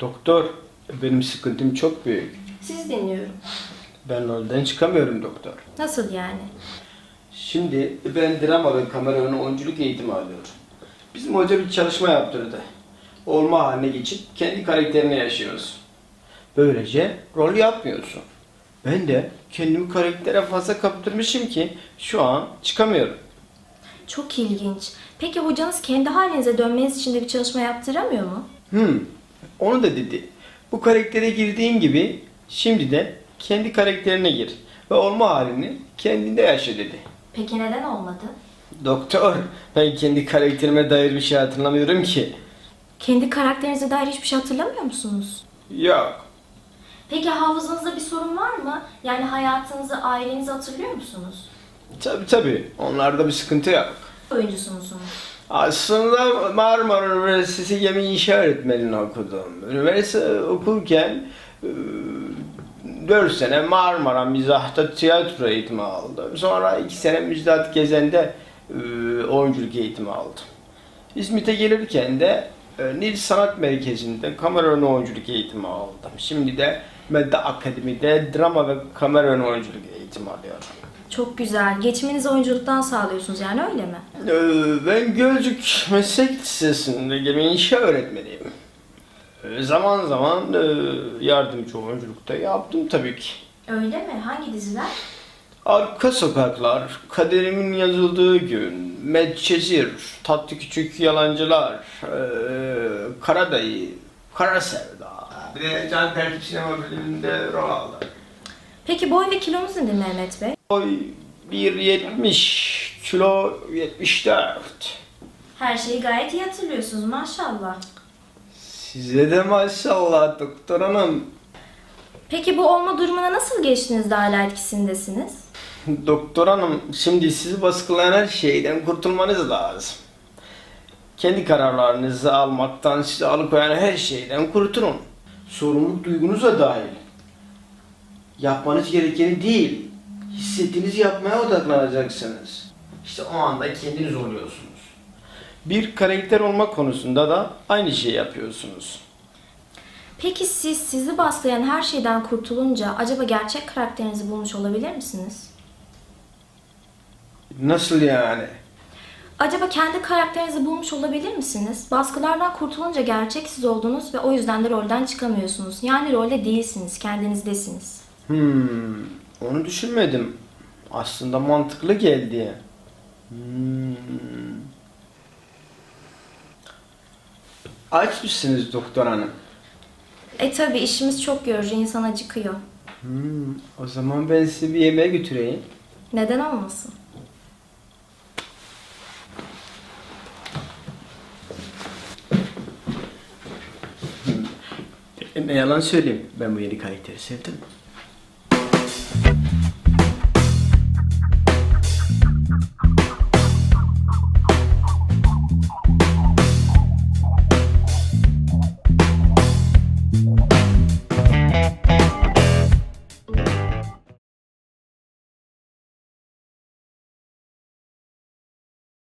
Doktor, benim sıkıntım çok büyük. Siz dinliyorum. Ben rolden çıkamıyorum doktor. Nasıl yani? Şimdi ben drama ve kamera önü oyunculuk eğitimi alıyorum. Bizim hoca bir çalışma yaptırdı. Olma haline geçip kendi karakterini yaşıyorsun. Böylece rol yapmıyorsun. Ben de kendimi karaktere fazla kaptırmışım ki şu an çıkamıyorum. Çok ilginç. Peki hocanız kendi halinize dönmeniz için de bir çalışma yaptıramıyor mu? Hmm, onu da dedi. Bu karaktere girdiğin gibi şimdi de kendi karakterine gir ve olma halini kendinde yaşa dedi. Peki neden olmadı? Doktor, ben kendi karakterime dair bir şey hatırlamıyorum ki. Kendi karakterinize dair hiçbir şey hatırlamıyor musunuz? Yok. Peki hafızanızda bir sorun var mı? Yani hayatınızı, ailenizi hatırlıyor musunuz? Tabi tabi, onlarda bir sıkıntı yok. Oyuncusu musunuz? Aslında Marmara Üniversitesi Gemi İnşa Öğretmenliğini okudum. Üniversite okurken 4 sene Marmara Mizah'ta tiyatro eğitimi aldım. Sonra 2 sene Müjdat Gezen'de e, oyunculuk eğitimi aldım. İzmit'e gelirken de e, Nil Sanat Merkezi'nde kamera önü oyunculuk eğitimi aldım. Şimdi de Medda Akademi'de drama ve kamera önü oyunculuk eğitimi alıyorum. Çok güzel. Geçiminizi oyunculuktan sağlıyorsunuz yani öyle mi? Ee, Ben Gölcük Meslek Lisesi'nde gemi inşa öğretmeniyim. Ee, Zaman zaman e, yardımcı oyunculukta yaptım tabii ki. Öyle mi? Hangi diziler? Arka Sokaklar, Kaderimin Yazıldığı Gün, Medcezir, Tatlı Küçük Yalancılar, e, Karadayı, Kara Sevda. Bir de Can Tertip Sinema bölümünde rol aldım. Peki boy ve kilonuz nedir Mehmet Bey? Boy 1.70, kilo 74. Her şeyi gayet iyi hatırlıyorsunuz maşallah. Size de maşallah doktor hanım. Peki bu olma durumuna nasıl geçtiniz de hala etkisindesiniz? Doktor hanım, şimdi sizi baskılayan her şeyden kurtulmanız lazım. Kendi kararlarınızı almaktan sizi alıkoyan her şeyden kurtulun. Sorumluluk duygunuz da dahil. Yapmanız gerekeni değil, hissettiğinizi yapmaya odaklanacaksınız. İşte o anda kendiniz oluyorsunuz. Bir karakter olma konusunda da aynı şeyi yapıyorsunuz. Peki siz sizi baskılayan her şeyden kurtulunca acaba gerçek karakterinizi bulmuş olabilir misiniz? Nasıl yani? Acaba kendi karakterinizi bulmuş olabilir misiniz? Baskılardan kurtulunca gerçek siz oldunuz ve o yüzden de rolden çıkamıyorsunuz. Yani rolde değilsiniz, kendinizdesiniz. Hmm, onu düşünmedim. Aslında mantıklı geldi. Hmm. Aç mısınız doktor hanım? E tabi işimiz çok yorucu, insan acıkıyor. Hmm, o zaman ben sizi bir yemeğe götüreyim. Neden olmasın? E, Ne yalan söyleyeyim. Ben bu yeni karakteri sevdim.